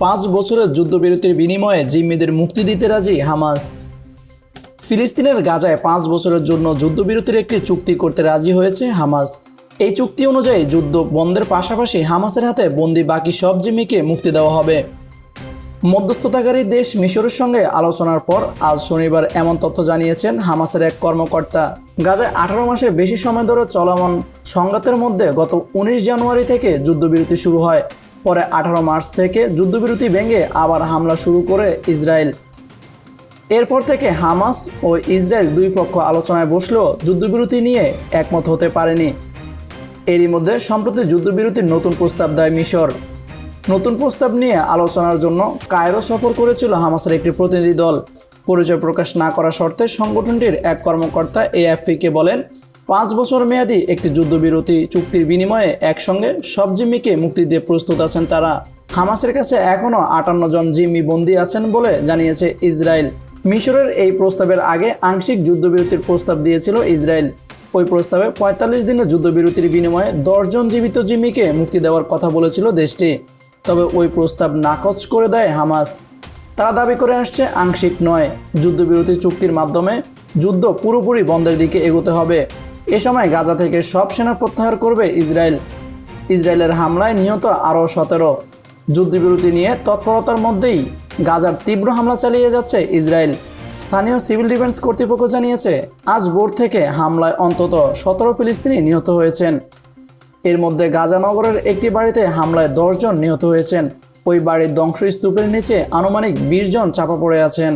পাঁচ বছরের যুদ্ধবিরতির বিনিময়ে জিম্মিদের মুক্তি দিতে রাজি হামাস। ফিলিস্তিনের গাজায় পাঁচ বছরের জন্য যুদ্ধবিরতির একটি চুক্তি করতে রাজি হয়েছে হামাস। এই চুক্তি অনুযায়ী যুদ্ধ বন্ধের পাশাপাশি হামাসের হাতে বন্দি বাকি সব জিম্মিকে মুক্তি দেওয়া হবে। মধ্যস্থতাকারী দেশ মিশরের সঙ্গে আলোচনার পর আজ শনিবার এমন তথ্য জানিয়েছেন হামাসের এক কর্মকর্তা। গাজায় আঠারো মাসের বেশি সময় ধরে চলমান সংঘাতের মধ্যে গত উনিশ জানুয়ারি থেকে যুদ্ধবিরতি শুরু হয়। পরে আঠারো মার্চ থেকে যুদ্ধবিরতি ভেঙে আবার হামলা শুরু করে ইসরায়েল। এরপর থেকে হামাস ও ইসরায়েল দুই পক্ষ আলোচনায় বসলেও যুদ্ধবিরতি নিয়ে একমত হতে পারেনি। এরই মধ্যে সম্প্রতি যুদ্ধবিরতির নতুন প্রস্তাব দেয় মিশর। নতুন প্রস্তাব নিয়ে আলোচনার জন্য কায়রো সফর করেছিল হামাসের একটি প্রতিনিধি দল। পরিচয় প্রকাশ না করা শর্তে সংগঠনটির এক কর্মকর্তা এএফপিকে বলেন পাঁচ বছর মেয়াদি একটি যুদ্ধবিরতি চুক্তির বিনিময়ে একসঙ্গে সব জিম্মিকে মুক্তি দিয়ে প্রস্তুত আছেন তারা। হামাসের কাছে এখনও আটান্ন জন জিম্মি বন্দী আছেন বলে জানিয়েছে ইসরায়েল। মিশরের এই প্রস্তাবের আগে আংশিক যুদ্ধবিরতির প্রস্তাব দিয়েছিল ইসরায়েল। ওই প্রস্তাবে পঁয়তাল্লিশ দিনের যুদ্ধবিরতির বিনিময়ে দশজন জীবিত জিম্মিকে মুক্তি দেওয়ার কথা বলেছিল দেশটি। তবে ওই প্রস্তাব নাকচ করে দেয় হামাস। তারা দাবি করে আসছে আংশিক নয়। যুদ্ধবিরতি চুক্তির মাধ্যমে যুদ্ধ পুরোপুরি বন্ধের দিকে এগোতে হবে। এ সময় গাজা থেকে সব সেনা প্রত্যাহার করবে ইসরায়েল। ইসরায়েলের হামলায় নিহত আরও সতেরো। যুদ্ধবিরতি নিয়ে তৎপরতার মধ্যেই গাজার তীব্র হামলা চালিয়ে যাচ্ছে ইসরায়েল। স্থানীয় সিভিল ডিফেন্স কর্তৃপক্ষ জানিয়েছে, আজ ভোর থেকে হামলায় অন্তত সতেরো ফিলিস্তিনি নিহত হয়েছেন। এর মধ্যে গাজানগরের একটি বাড়িতে হামলায় দশজন নিহত হয়েছেন। ওই বাড়ির ধ্বংসস্তূপের নিচে আনুমানিক বিশ জন চাপা পড়ে আছেন।